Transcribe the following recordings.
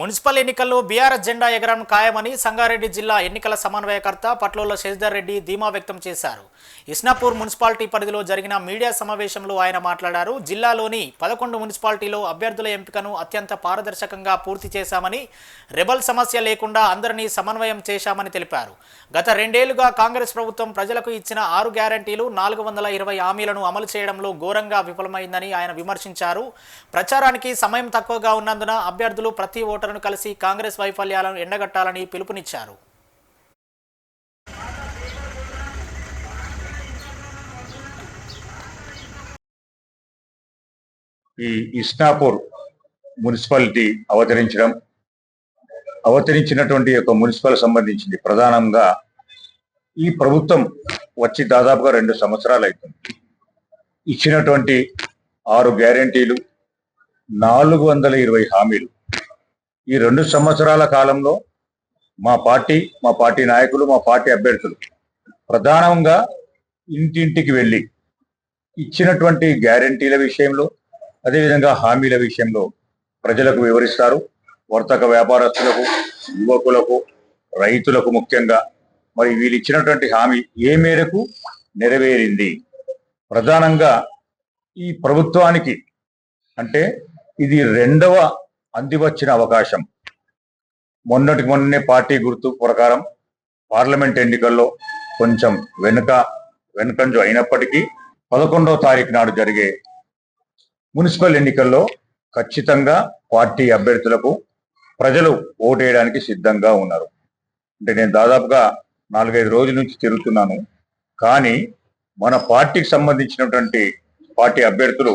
Municipal ఎన్నికల్లో BRS జెండా ఎగరం ఖాయమని సంగారెడ్డి జిల్లా ఎన్నికల సమన్వయకర్త పట్లోల శశిధర్ రెడ్డి ధీమా వ్యక్తం చేశారు. ఇస్నాపూర్ మున్సిపాలిటీ పరిధిలో జరిగిన మీడియా సమావేశంలో ఆయన మాట్లాడారు. జిల్లాలోని పదకొండు మున్సిపాలిటీలో అభ్యర్థుల ఎంపికను అత్యంత పారదర్శకంగా పూర్తి చేశామని రెబల్ సమస్య లేకుండా అందరినీ సమన్వయం చేశామని తెలిపారు. గత రెండేళ్ళుగా కాంగ్రెస్ ప్రభుత్వం ప్రజలకు ఇచ్చిన ఆరు గ్యారంటీలు నాలుగు వందల ఇరవై హామీలను అమలు చేయడంలో ఘోరంగా విఫలమైందని ఆయన విమర్శించారు. ప్రచారానికి సమయం తక్కువగా ఉన్నందున అభ్యర్థులు ప్రతి ఓటరును కలిసి కాంగ్రెస్ వైఫల్యాలను ఎండగట్టాలని పిలుపునిచ్చారు. ఈ ఇస్నాపూర్ మున్సిపాలిటీ అవతరించడం అవతరించినటువంటి యొక్క మున్సిపల్ సంబంధించింది ప్రధానంగా ఈ ప్రభుత్వం వచ్చి దాదాపుగా రెండు సంవత్సరాలు అవుతుంది ఇచ్చినటువంటి ఆరు గ్యారంటీలు నాలుగు వందల ఇరవై హామీలు ఈ రెండు సంవత్సరాల కాలంలో మా పార్టీ మా పార్టీ నాయకులు మా పార్టీ అభ్యర్థులు ప్రధానంగా ఇంటింటికి వెళ్ళి ఇచ్చినటువంటి గ్యారంటీల విషయంలో అదేవిధంగా హామీల విషయంలో ప్రజలకు వివరిస్తారు. వర్తక వ్యాపారస్తులకు యువకులకు రైతులకు ముఖ్యంగా మరి వీళ్ళు ఇచ్చినటువంటి హామీ ఏ మేరకు నెరవేరింది? ప్రధానంగా ఈ ప్రభుత్వానికి అంటే ఇది రెండవ అందివచ్చిన అవకాశం. మొన్నటికి మొన్ననే పార్టీ గుర్తు ప్రకారం పార్లమెంట్ ఎన్నికల్లో కొంచెం వెనుక వెనుకంజు అయినప్పటికీ పదకొండవ తారీఖు నాడు జరిగే మున్సిపల్ ఎన్నికల్లో ఖచ్చితంగా పార్టీ అభ్యర్థులకు ప్రజలు ఓటేయడానికి సిద్ధంగా ఉన్నారు. అంటే నేను దాదాపుగా నాలుగైదు రోజుల నుంచి తిరుగుతున్నాను. కానీ మన పార్టీకి సంబంధించినటువంటి పార్టీ అభ్యర్థులు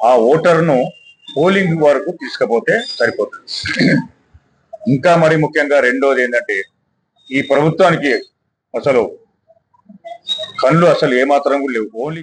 ఆ ఓటర్ను పోలింగ్ వరకు తీసుకపోతే సరిపోతుంది. ఇంకా మరి ముఖ్యంగా రెండోది ఏంటంటే ఈ ప్రభుత్వానికి అసలు కళ్ళు అసలు ఏమాత్రం కూడా లేవు. ఓన్లీ